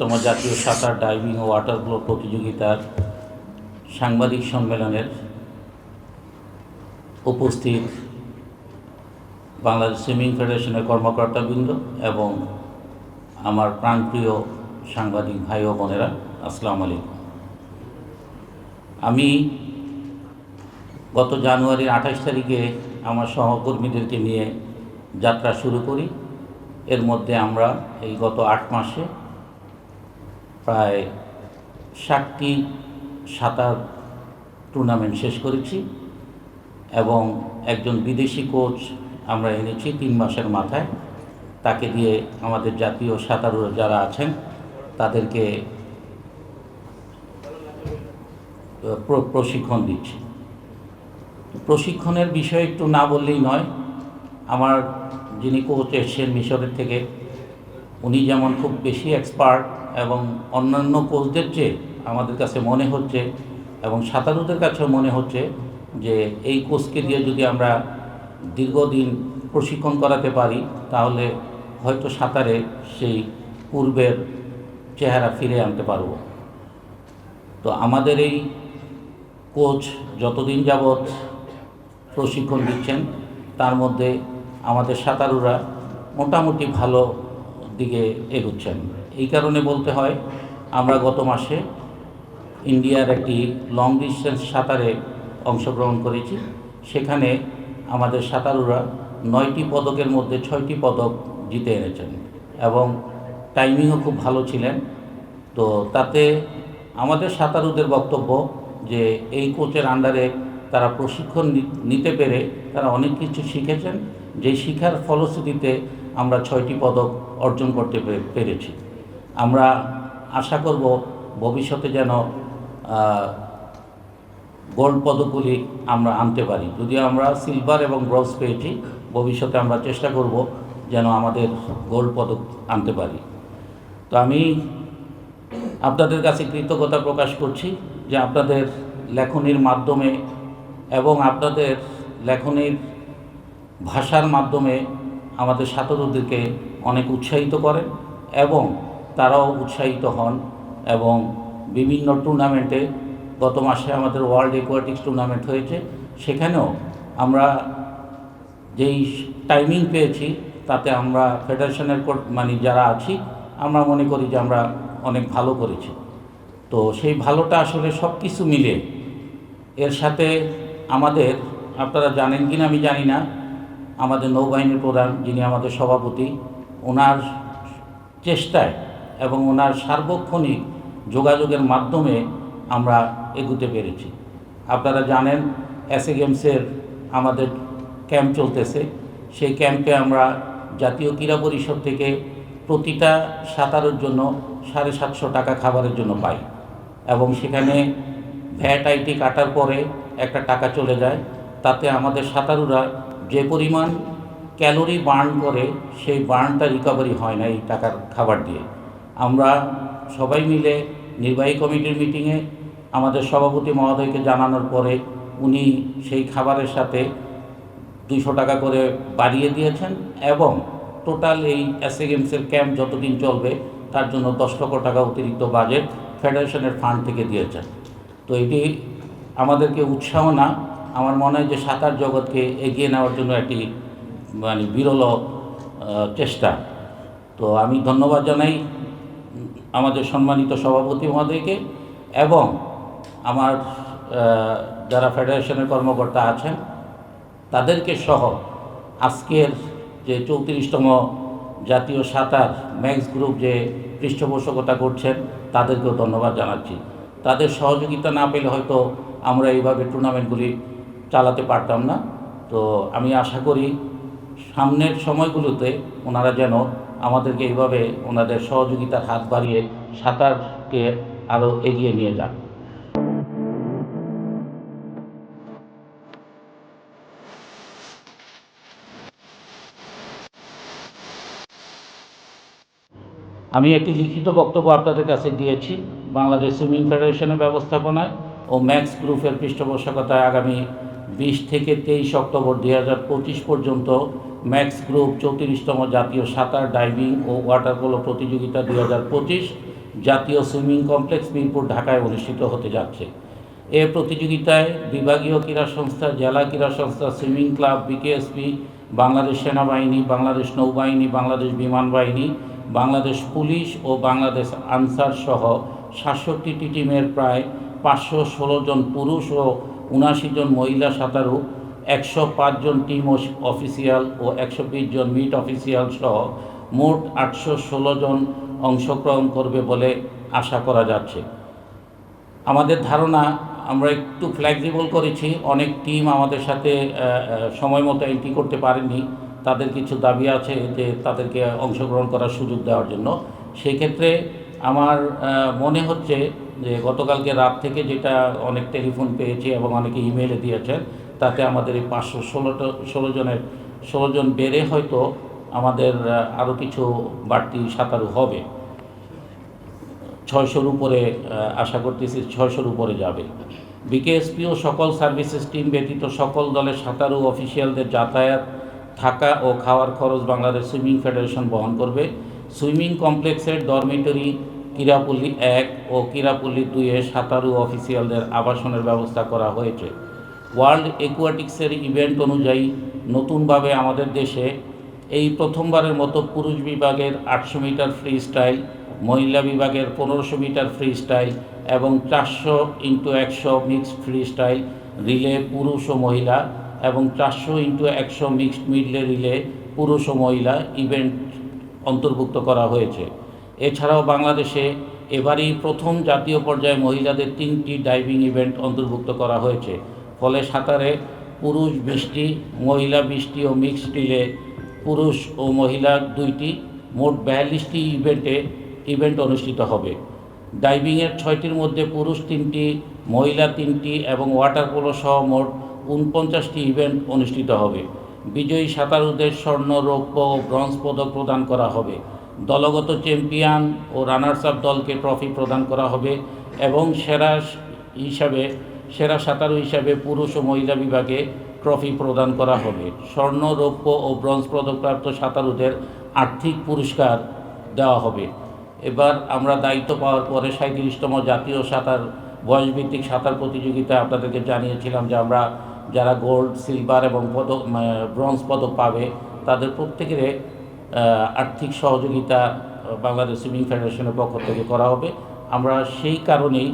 তম জাতীয় সাঁতার ডাইভিং ও ওয়াটার পোলো প্রতিযোগিতার সাংবাদিক সম্মেলনের উপস্থিত বাংলাদেশ সুইমিং ফেডারেশনের কর্মকর্তাবৃন্দ এবং আমার প্রাণপ্রিয় সাংবাদিক ভাই ও বোনেরা, আসসালামু আলাইকুম। আমি গত জানুয়ারির আঠাশ তারিখে আমার সহকর্মীদেরকে নিয়ে যাত্রা শুরু করি। এর মধ্যে আমরা এই গত আট মাসে প্রায় ষাটটি সাঁতার টুর্নামেন্ট শেষ করেছি এবং একজন বিদেশি কোচ আমরা এনেছি তিন মাসের মাথায়। তাকে দিয়ে আমাদের জাতীয় সাঁতারু যারা আছেন, তাদেরকে প্রশিক্ষণ দিচ্ছি। প্রশিক্ষণের বিষয়ে একটু না বললেই নয়, আমার যিনি কোচ এসছেন মিশরের থেকে উনি যেমন খুব বেশি এক্সপার্ট এবং অন্যান্য কোচদের চেয়ে আমাদের কাছে মনে হচ্ছে এবং সাঁতারুদের কাছেও মনে হচ্ছে যে এই কোচকে দিয়ে যদি আমরা দীর্ঘদিন প্রশিক্ষণ করাতে পারি, তাহলে হয়তো সাঁতারে সেই পূর্বের চেহারা ফিরে আনতে পারব। তো আমাদের এই কোচ যতদিন যাবৎ প্রশিক্ষণ দিচ্ছেন, তার মধ্যে আমাদের সাঁতারুরা মোটামুটি ভালো দিকে এগুচ্ছেন। এই কারণে বলতে হয়, আমরা গত মাসে ইন্ডিয়ার একটি লং ডিস্টেন্স সাঁতারে অংশগ্রহণ করেছি। সেখানে আমাদের সাঁতারুরা নয়টি পদকের মধ্যে ছয়টি পদক জিতে এনেছেন এবং টাইমিংও খুব ভালো ছিলেন। তো তাতে আমাদের সাঁতারুদের বক্তব্য যে, এই কোচের আন্ডারে তারা প্রশিক্ষণ নিতে পেরে তারা অনেক কিছু শিখেছেন, যেই শিখার ফলশ্রুতিতে আমরা ছয়টি পদক অর্জন করতে পেরেছি। আমরা আশা করব ভবিষ্যতে যেন গোল্ড পদকগুলি আমরা আনতে পারি। যদিও আমরা সিলভার এবং ব্রোঞ্জ পেয়েছি, ভবিষ্যতে আমরা চেষ্টা করব যেন আমাদের গোল্ড পদক আনতে পারি। তো আমি আপনাদের কাছে কৃতজ্ঞতা প্রকাশ করছি যে আপনাদের লেখনির মাধ্যমে আপনাদের লেখনীর ভাষার মাধ্যমে আমাদের সাঁতারুদেরকে অনেক উৎসাহিত করেন এবং তারাও উৎসাহিত হন এবং বিভিন্ন টুর্নামেন্টে গত মাসে আমাদের ওয়ার্ল্ড একুয়াটিক্স টুর্নামেন্ট হয়েছে। সেখানেও আমরা যেই টাইমিং পেয়েছি, তাতে আমরা ফেডারেশনের মানে যারা আছি, আমরা মনে করি যে আমরা অনেক ভালো করেছি। তো সেই ভালোটা আসলে সব কিছু মিলে এর সাথে আমাদের, আপনারা জানেন কি না আমি জানি না, আমাদের নৌবাহিনীর প্রধান যিনি আমাদের সভাপতি, ওনার চেষ্টায় এবং ওনার সার্বক্ষণিক যোগাযোগের মাধ্যমে আমরা এগুতে পেরেছি। আপনারা জানেন এসএ গেমসের আমাদের ক্যাম্প চলতেছে। সেই ক্যাম্পে আমরা জাতীয় ক্রীড়া পরিষদ থেকে প্রতিটা সাঁতারের জন্য সাড়ে সাতশো টাকা খাবারের জন্য পাই এবং সেখানে ভ্যাট আইটি কাটার পরে একটা টাকা চলে যায়, তাতে আমাদের সাঁতারুরা যে পরিমাণ ক্যালোরি বার্ন করে, সেই বার্নটা রিকভারি হয় না এই টাকার খাবার দিয়ে। আমরা সবাই মিলে নির্বাহী কমিটির মিটিংয়ে আমাদের সভাপতি মহোদয়কে জানানোর পরে উনি সেই খাবারের সাথে দুইশো টাকা করে বাড়িয়ে দিয়েছেন এবং টোটাল এই এসএ গেমসের ক্যাম্প যতদিন চলবে, তার জন্য দশ লক্ষ টাকা অতিরিক্ত বাজেট ফেডারেশনের ফান্ড থেকে দিয়েছেন। তো এটি আমাদেরকে উৎসাহ না, আমার মনে হয় যে সাঁতার জগৎকে এগিয়ে নেওয়ার জন্য একটি মানে বিরল চেষ্টা। তো আমি ধন্যবাদ জানাই আমাদের সম্মানিত সভাপতি মহোদয়কে এবং আমার যারা ফেডারেশনের কর্মকর্তা আছেন, তাদেরকে সহ আজকের যে চৌত্রিশতম জাতীয় সাঁতার ম্যাক্স গ্রুপ যে পৃষ্ঠপোষকতা করছেন, তাদেরকেও ধন্যবাদ জানাচ্ছি। তাদের সহযোগিতা না পেলে হয়তো আমরা এইভাবে টুর্নামেন্টগুলি চালাতে পারতাম না। তো আমি আশা করি সামনের সময়গুলোতে ওনারা যেন আমাদেরকে এইভাবে ওনাদের সহযোগিতার হাত বাড়িয়ে সাঁতারকে আরও এগিয়ে নিয়ে যান। আমি একটি লিখিত বক্তব্য আপনাদের কাছে দিয়েছি। বাংলাদেশ সুইমিং ফেডারেশনের ব্যবস্থাপনায় ও ম্যাক্স গ্রুপের পৃষ্ঠপোষকতায় আগামী বিশ থেকে তেইশ অক্টোবর দুই হাজার পঁচিশ পর্যন্ত ম্যাক্স গ্রুপ চৌত্রিশতম জাতীয় সাঁতার, ডাইভিং ও ওয়াটার পোলো প্রতিযোগিতা দুই হাজার পঁচিশ জাতীয় সুইমিং কমপ্লেক্স মিরপুর, ঢাকায় অনুষ্ঠিত হতে যাচ্ছে। এ প্রতিযোগিতায় বিভাগীয় ক্রীড়া সংস্থা, জেলা ক্রীড়া সংস্থা, সুইমিং ক্লাব, বিকেএসপি, বাংলাদেশ সেনাবাহিনী, বাংলাদেশ নৌবাহিনী, বাংলাদেশ বিমান বাহিনী, বাংলাদেশ পুলিশ ও বাংলাদেশ আনসার সহ সাতষট্টিটি টিমের প্রায় পাঁচশো ষোলো জন পুরুষ ও উনাশি জন মহিলা সাঁতারু, একশো জন টিম অফিসিয়াল ও একশো জন মিট অফিসিয়াল সহ মোট আটশো ষোলো জন অংশগ্রহণ করবে বলে আশা করা যাচ্ছে। আমাদের ধারণা, আমরা একটু ফ্লেক্সিবল করেছি, অনেক টিম আমাদের সাথে সময় মতো এন্ট্রি করতে পারেনি তাদের কিছু দাবি আছে যে তাদেরকে অংশগ্রহণ করার সুযোগ দেওয়ার জন্য। সেক্ষেত্রে আমার মনে হচ্ছে যে গতকালকে রাত থেকে যেটা অনেক টেলিফোন পেয়েছি এবং অনেকে ইমেলে দিয়েছেন, তাতে আমাদের এই পাঁচশো ষোলোটা ষোলো জনের, ষোলো জন বেড়ে হয়তো আমাদের আরও কিছু বাড়তি সাঁতারু হবে। ছয়শোর উপরে আশা করতেছি ছয়শোর উপরে যাবে। বিকেএসপিও সকল সার্ভিসেস টিম ব্যতীত সকল দলের সাঁতারু অফিসিয়ালদের যাতায়াত, থাকা ও খাওয়ার খরচ বাংলাদেশ সুইমিং ফেডারেশন বহন করবে। সুইমিং কমপ্লেক্সের ডরমিটরি কিরাপল্লী এক ও কিরাপল্লী দুইয়ে সাঁতারু অফিসিয়ালদের আবাসনের ব্যবস্থা করা হয়েছে। ওয়ার্ল্ড একুয়াটিক্সের ইভেন্ট অনুযায়ী নতুনভাবে আমাদের দেশে এই প্রথমবারের মতো পুরুষ বিভাগের আটশো মিটার ফ্রি স্টাইল মহিলা বিভাগের পনেরোশো মিটার ফ্রি স্টাইল এবং চারশো ইন্টু একশো মিক্সড ফ্রি স্টাইল রিলে পুরুষ ও মহিলা এবং চারশো ইন্টু একশো মিক্সড মিডলে রিলে পুরুষ ও মহিলা ইভেন্ট অন্তর্ভুক্ত করা হয়েছে। এছাড়াও বাংলাদেশে এবারই প্রথম জাতীয় পর্যায়ে মহিলাদের তিনটি ডাইভিং ইভেন্ট অন্তর্ভুক্ত করা হয়েছে। ফলে সাঁতারে পুরুষ বিশটি মহিলা বিশটি ও মিক্সড রিলে পুরুষ ও মহিলা দুইটি, মোট বিয়াল্লিশটি ইভেন্টে ইভেন্ট অনুষ্ঠিত হবে। ডাইভিংয়ের ছয়টির মধ্যে পুরুষ তিনটি, মহিলা তিনটি এবং ওয়াটার পোলো সহ মোট উনপঞ্চাশটি ইভেন্ট অনুষ্ঠিত হবে। বিজয়ী সাঁতারুদের স্বর্ণ, রৌপ্য ও ব্রোঞ্জ পদক প্রদান করা হবে। দলগত চ্যাম্পিয়ন ও রানার্স আপ দলকে ট্রফি প্রদান করা হবে এবং সেরা হিসাবে, সেরা সাঁতারু হিসাবে পুরুষ ও মহিলা বিভাগে ট্রফি প্রদান করা হবে। স্বর্ণ, রৌপ্য ও ব্রোঞ্জ পদকপ্রাপ্ত সাঁতারুদের আর্থিক পুরস্কার দেওয়া হবে। এবার আমরা দায়িত্ব পাওয়ার পরে সাঁত্রিশতম জাতীয় সাঁতার, বয়সভিত্তিক সাঁতার প্রতিযোগিতা আপনাদেরকে জানিয়েছিলাম যে আমরা যারা গোল্ড, সিলভার এবং পদক ব্রোঞ্জ পদক পাবে, তাদের প্রত্যেকের আর্থিক সহযোগিতা বাংলাদেশ সুইমিং ফেডারেশনের পক্ষ থেকে করা হবে। আমরা সেই কারণেই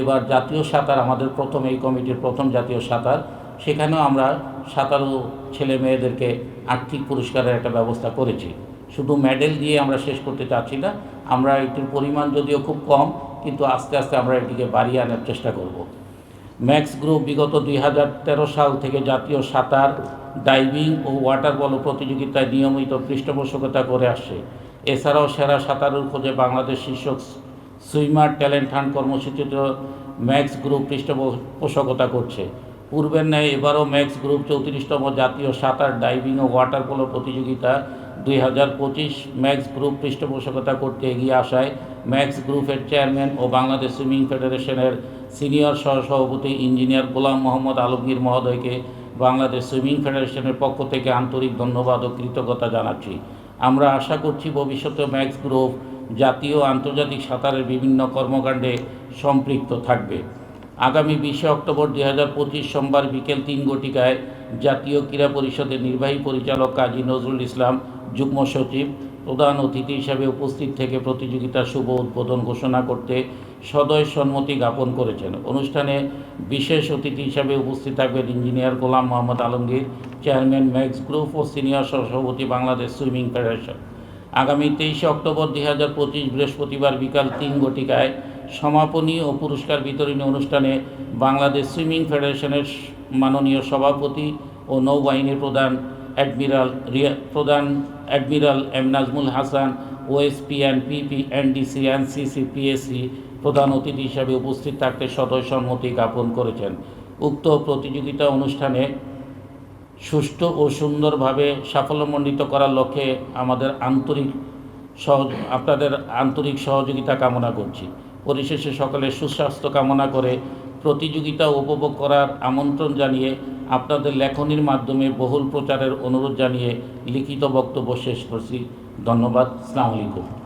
এবার জাতীয় সাঁতার, আমাদের প্রথম এই কমিটির প্রথম জাতীয় সাঁতার, সেখানেও আমরা সাঁতারু ছেলে মেয়েদেরকে আর্থিক পুরস্কারের একটা ব্যবস্থা করেছি। শুধু মেডেল দিয়ে আমরা শেষ করতে চাচ্ছি না, আমরা এটির পরিমাণ যদিও খুব কম, কিন্তু আস্তে আস্তে আমরা এটিকে বাড়িয়ে আনার চেষ্টা করব। ম্যাক্স গ্রুপ বিগত দুই হাজার তেরো সাল থেকে জাতীয় সাঁতার, ডাইভিং ও ওয়াটার পলো প্রতিযোগিতায় নিয়মিত পৃষ্ঠপোষকতা করে আসছে এছাড়াও সেরা সাঁতারুর খোঁজে বাংলাদেশ শীর্ষক সুইমার ট্যালেন্ট হান্ট কর্মসূচিতে ম্যাক্স গ্রুপ পৃষ্ঠপোষকতা করছে। পূর্বের ন্যায় এবারও ম্যাক্স গ্রুপ চৌত্রিশতম জাতীয় সাঁতার, ডাইভিং ও ওয়াটার পোলো প্রতিযোগিতা দুই হাজার পঁচিশ ম্যাক্স গ্রুপ পৃষ্ঠপোষকতা করতে এগিয়ে আসায় ম্যাক্স গ্রুপের চেয়ারম্যান ও বাংলাদেশ সুইমিং ফেডারেশনের সিনিয়র সহসভাপতি ইঞ্জিনিয়ার গোলাম মোহাম্মদ আলমগীর মহোদয়কে বাংলাদেশ সুইমিং ফেডারেশনের পক্ষ থেকে আন্তরিক ধন্যবাদ ও কৃতজ্ঞতা জানাচ্ছি। আমরা আশা করছি ভবিষ্যতে ম্যাক্স গ্রুপ জাতীয় আন্তর্জাতিক সাঁতারের বিভিন্ন কর্মকাণ্ডে সম্পৃক্ত থাকবে। আগামী বিশে অক্টোবর দুই হাজার পঁচিশ সোমবার বিকেল তিন ঘটিকায় জাতীয় ক্রীড়া পরিষদের নির্বাহী পরিচালক কাজী নজরুল ইসলাম, যুগ্ম সচিব, প্রধান অতিথি হিসাবে উপস্থিত থেকে প্রতিযোগিতার শুভ উদ্বোধন ঘোষণা করতে সদয় সম্মতি জ্ঞাপন করেছেন। অনুষ্ঠানে বিশেষ অতিথি হিসাবে উপস্থিত থাকবেন engineer Golam Mohammad Alamgir, chairman max group ও সিনিয়র সহসভাপতি বাংলাদেশ সুইমিং ফেডারেশন। আগামী তেইশে অক্টোবর দুই হাজার পঁচিশ বৃহস্পতিবার বিকাল তিন ঘটিকায় সমাপনী ও পুরস্কার বিতরণী অনুষ্ঠানে বাংলাদেশ সুইমিং ফেডারেশনের মাননীয় সভাপতি ও নৌবাহিনীর প্রধান অ্যাডমিরাল রিয়া, প্রধান admiral M Najmul Hasan, OSP and PP, NDC and CC PSC প্রধান অতিথি হিসাবে উপস্থিত থাকতে সদয় সম্মতি জ্ঞাপন করেছেন। উক্ত প্রতিযোগিতা অনুষ্ঠানে সুষ্ঠু ও সুন্দরভাবে সাফল্যমণ্ডিত করার লক্ষ্যে আমাদের আন্তরিক সহ আপনাদের আন্তরিক সহযোগিতা কামনা করছি। পরিশেষে সকলের সুস্বাস্থ্য কামনা করে প্রতিযোগিতা উপভোগ করার আমন্ত্রণ জানিয়ে আপনাদের লেখনির মাধ্যমে বহুল প্রচারের অনুরোধ জানিয়ে লিখিত বক্তব্য শেষ করছি। ধন্যবাদ। আলাইকুম।